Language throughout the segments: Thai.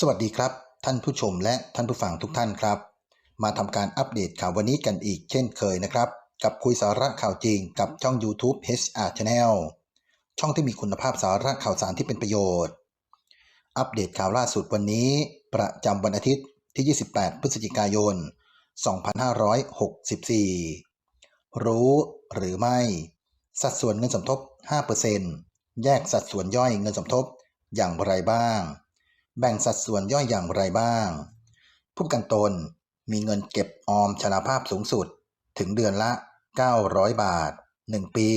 สวัสดีครับ ท่านผู้ชมและท่านผู้ฟังทุกท่านครับ มาทำการอัปเดตข่าววันนี้กันอีกเช่นเคยนะครับ กับคุยสาระข่าวจริงกับช่อง YouTube HR Channel ช่องที่มีคุณภาพสาระข่าวสารที่เป็นประโยชน์ อัปเดตข่าวล่าสุดวันนี้ ประจำวันอาทิตย์ที่ 28 พฤศจิกายน 2564 รู้หรือไม่ สัดส่วนเงินสมทบ 5%แยกสัดส่วนย่อยเงินสมทบอย่างไรบ้าง แบ่งสัดส่วนย่อยอย่างไรบ้าง ผู้กันตนมีเงินเก็บออมชราภาพสูงสุดถึงเดือนละ 900 บาท 1 ปี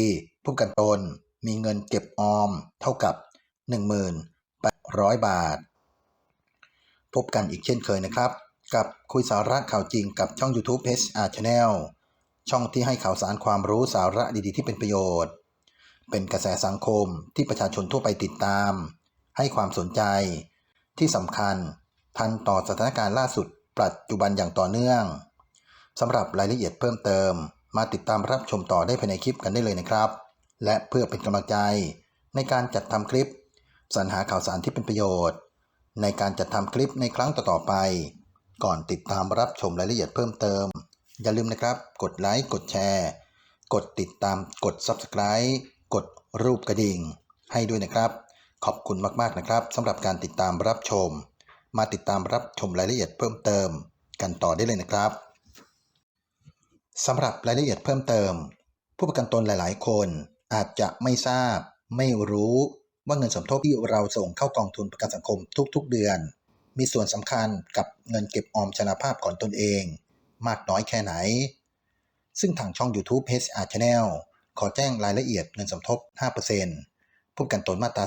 ผู้กันตนมีเงินเก็บออมเท่ากับ 1,800 บาท พบกันอีกเช่นเคยนะครับ กับคุยสาระข่าวจริงกับช่อง YouTube HR Channel ช่องที่ให้ข่าวสารความรู้สาระดีๆที่เป็นประโยชน์ เป็นกระแสสังคมที่ประชาชนทั่วไปติดตาม ให้ความสนใจ ที่สำคัญ ทันต่อสถานการณ์ล่าสุด ปัจจุบันอย่างต่อเนื่องสำหรับรายละเอียดเพิ่มเติม มาติดตามรับชมต่อได้ภายในคลิปกันได้เลยนะครับ และเพื่อเป็นกำลังใจ ในการจัดทำคลิป สรรหาข่าวสารที่เป็นประโยชน์ ในการจัดทำคลิปในครั้งต่อๆไป ก่อนติดตามรับชมรายละเอียดเพิ่มเติม อย่าลืมนะครับ กดไลค์กดแชร์ กดติดตามกด Subscribe กดรูปกระดิ่ง ให้ด้วยนะครับ ขอบคุณมากๆนะครับสำหรับการติดตามรับชม มาติดตามรับชมรายละเอียดเพิ่มเติม กันต่อได้เลยนะครับสำหรับรายละเอียดเพิ่มเติม ผู้ประกันตนหลาย ๆ คนอาจจะไม่ทราบ ไม่รู้ว่าเงินสมทบที่เราส่งเข้ากองทุนประกันสังคมทุก ๆ เดือน มีส่วนสำคัญกับเงินเก็บออมชราภาพของตนเอง มากน้อยแค่ไหน ซึ่งทางช่อง YouTube HR Channel ขอแจ้งรายละเอียดเงินสมทบ 5% ผู้กันตนมาตรา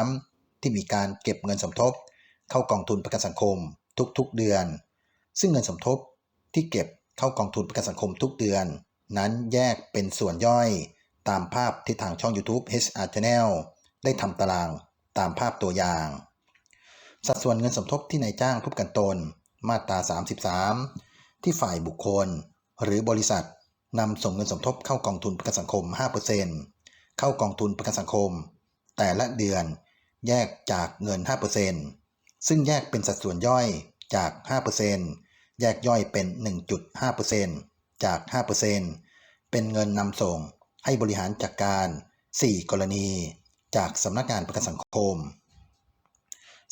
33 ที่มีการเก็บเงินสมทบ เข้ากองทุนประกันสังคมทุกๆเดือน ซึ่งเงินสมทบที่เก็บเข้ากองทุนประกันสังคมทุกเดือน นั้นแยกเป็นส่วนย่อยตามภาพที่ทางช่อง YouTube HR Channel ได้ทำตารางตามภาพตัวอย่าง สัดส่วนเงินสมทบที่นายจ้างผู้กันตนมาตรา 33 ที่ฝ่ายบุคคล หรือบริษัทนำส่งเงินสมทบเข้ากองทุนประกันสังคม 5% เข้ากองทุนประกันสังคม แต่ละเดือนแยกจากเงิน 5%ซึ่งแยกเป็นสัดส่วนย่อยจาก 5%แยกย่อยเป็น 1.5%จาก 5%เป็นเงินนำส่งให้บริหารจัดกการ 4 กรณี จากสำนักงานประกันสังคม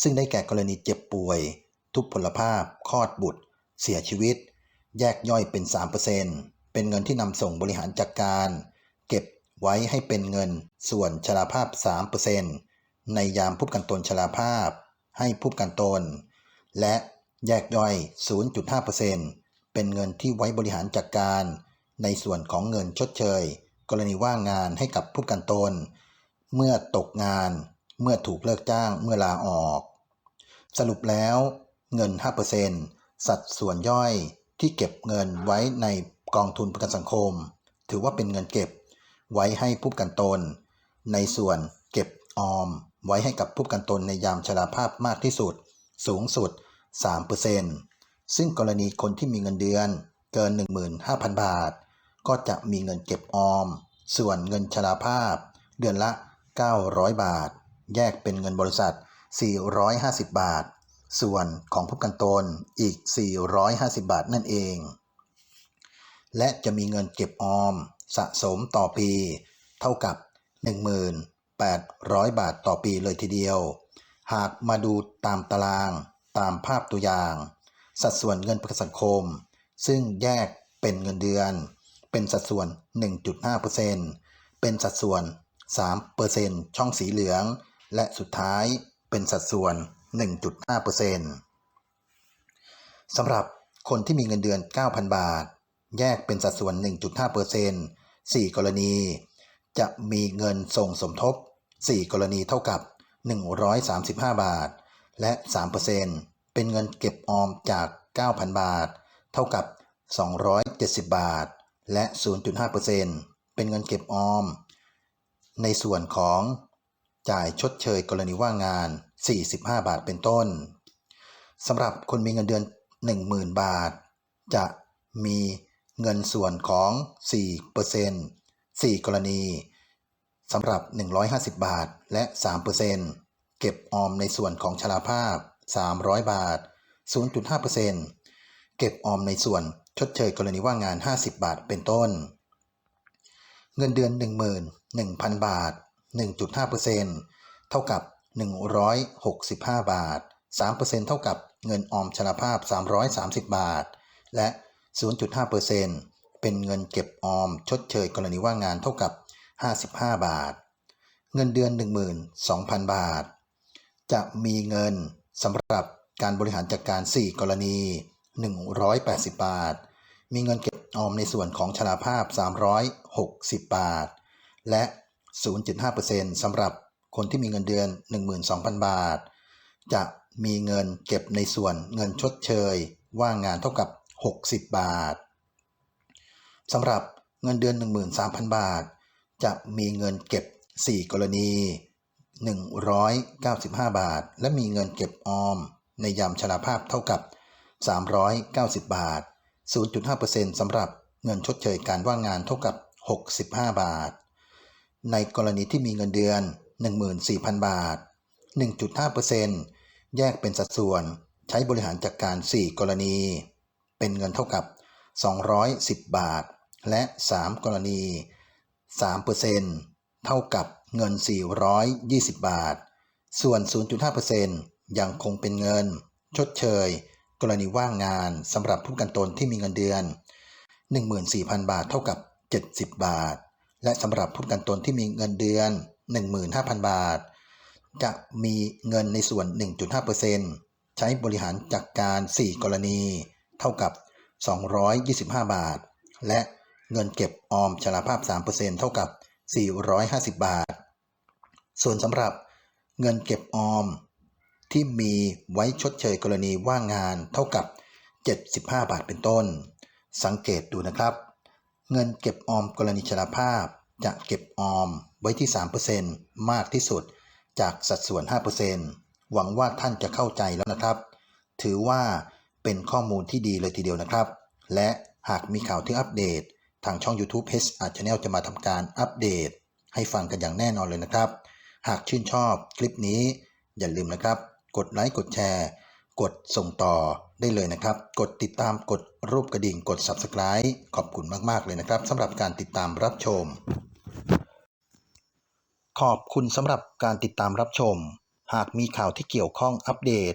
ซึ่งได้แก่กรณีเจ็บป่วย ทุพพลภาพ คลอดบุตร เสียชีวิต แยกย่อยเป็น 3%เป็นเงินที่นำส่งบริหารจัดกการ เก็บ ไว้ให้เป็นเงินส่วนชราภาพ 3%ในยามผู้ประกันตนชราภาพ ให้ผู้ประกันตน และแยกย่อย 0.5%เป็นเงินที่ไว้บริหารจัดกการ ในส่วนของเงินชดเชย กรณีว่างงานให้กับผู้ประกันตน เมื่อตกงาน เมื่อถูกเลิกจ้าง เมื่อลาออก สรุปแล้วเงิน 5%สัดส่วนย่อยที่เก็บเงินไว้ในกองทุนประกันสังคม ถือว่าเป็นเงินเก็บ ไว้ให้ผู้กันตน ในส่วนเก็บออม ไว้ให้กับผู้กันตนในยามชราภาพมากที่สุด สูงสุด 3%ซึ่งกรณีคนที่มีเงินเดือนเกิน 15,000 บาท ก็จะมีเงินเก็บออม ส่วนเงินชราภาพ เดือนละ 900 บาท แยกเป็นเงินบริษัท 450 บาท ส่วนของผู้กันตนอีก 450 บาทนั่นเอง และจะมีเงินเก็บออม สะสมต่อปี เท่ากับ 1,800 บาทต่อปีเลยทีเดียว หากมาดูตามตารางตามภาพตัวอย่าง สัดส่วนเงินประกันสังคม ซึ่งแยกเป็นเงินเดือน เป็นสัดส่วน 1.5%เป็นสัดส่วน 3%ช่องสีเหลือง และสุดท้ายเป็นสัดส่วน 1.5%สำหรับคนที่มีเงินเดือน 9,000 บาท แยกเป็นสัดส่วน 1.5% 4 กรณี จะมีเงินส่งสมทบ 4 กรณีเท่ากับ 135 บาท และ 3%เป็นเงินเก็บออมจาก 9,000 บาท เท่ากับ 270 บาท และ 0.5%เป็นเงินเก็บออม ในส่วนของจ่ายชดเชยกรณีว่างงาน 45 บาทเป็นต้นสำหรับคนมีเงินเดือน 10,000 บาท จะมี เงินส่วนของ 4% 4 กรณีสำหรับ 150 บาท และ 3%เก็บออมในส่วนของชราภาพ 300 บาท 0.5%เก็บออมในส่วนชดเชยกรณีว่างงาน 50 บาทเป็นต้น เงินเดือน 11,000 บาท 1.5%เท่ากับ 165 บาท 3%เท่ากับเงินออมชราภาพ 330 บาท และ 0.5%เป็นเงินเก็บออมชดเชยกรณีว่างงานเท่ากับ 55 บาท เงินเดือน 12,000 บาท จะมีเงินสำหรับการบริหารจัดการ 4 กรณี 180 บาท มีเงินเก็บออมในส่วนของชราภาพ 360 บาท และ 0.5%สำหรับคนที่มีเงินเดือน 12,000 บาท จะมีเงินเก็บในส่วนเงินชดเชย ว่างงานเท่ากับ 60 บาทสำหรับเงินเดือน 13,000 บาท จะมีเงินเก็บ 4 กรณี 195 บาท และมีเงินเก็บออม ในยามชราภาพเท่ากับ 390 บาท 0.5%สำหรับเงินชดเชยการว่างงานเท่ากับ 65 บาท ในกรณีที่มีเงินเดือน 14,000 บาท 1.5%แยกเป็นสัดส่วนใช้บริหารจัดการ 4 กรณี เป็นเงินเท่ากับ 210 บาท และ 3 กรณี 3%เท่ากับเงิน 420 บาท ส่วน 0.5%ยังคงเป็นเงิน ชดเชย กรณีว่างงานสำหรับผู้กันตนที่มีเงินเดือน 14,000 บาทเท่ากับ 70 บาท และสำหรับผู้กันตนที่มีเงินเดือน 15,000 บาท จะมีเงินในส่วน 1.5%ใช้บริหารจัดการ 4 กรณี เท่ากับ 225 บาท และเงินเก็บออมชราภาพ 3%เท่ากับ 450 บาท ส่วนสำหรับเงินเก็บออม ที่มีไว้ชดเชยกรณีว่างงานเท่ากับ 75 บาทเป็นต้น สังเกตดูนะครับ เงินเก็บออมกรณีชราภาพ จะเก็บออมไว้ที่ 3%มากที่สุดจากสัดส่วน 5%หวังว่าท่านจะเข้าใจแล้วนะครับ ถือว่า เป็นข้อมูลที่ดีเลยทีเดียวนะครับ และหากมีข่าวที่อัปเดต ทางช่อง YouTube h a r Channel จะมาทำการอัปเดต ให้ฟังกันอย่างแน่นอนเลยนะครับ หากชื่นชอบคลิปนี้ อย่าลืมนะครับ กดไลค์กดแชร์ กดส่งต่อได้เลยนะครับ กดติดตามกดรูปกระดิ่งกด Subscribe ขอบคุณมากๆเลยนะครับสำหรับการติดตามรับชม ขอบคุณสำหรับการติดตามรับชม หากมีข่าวที่เกี่ยวข้องอัปเดต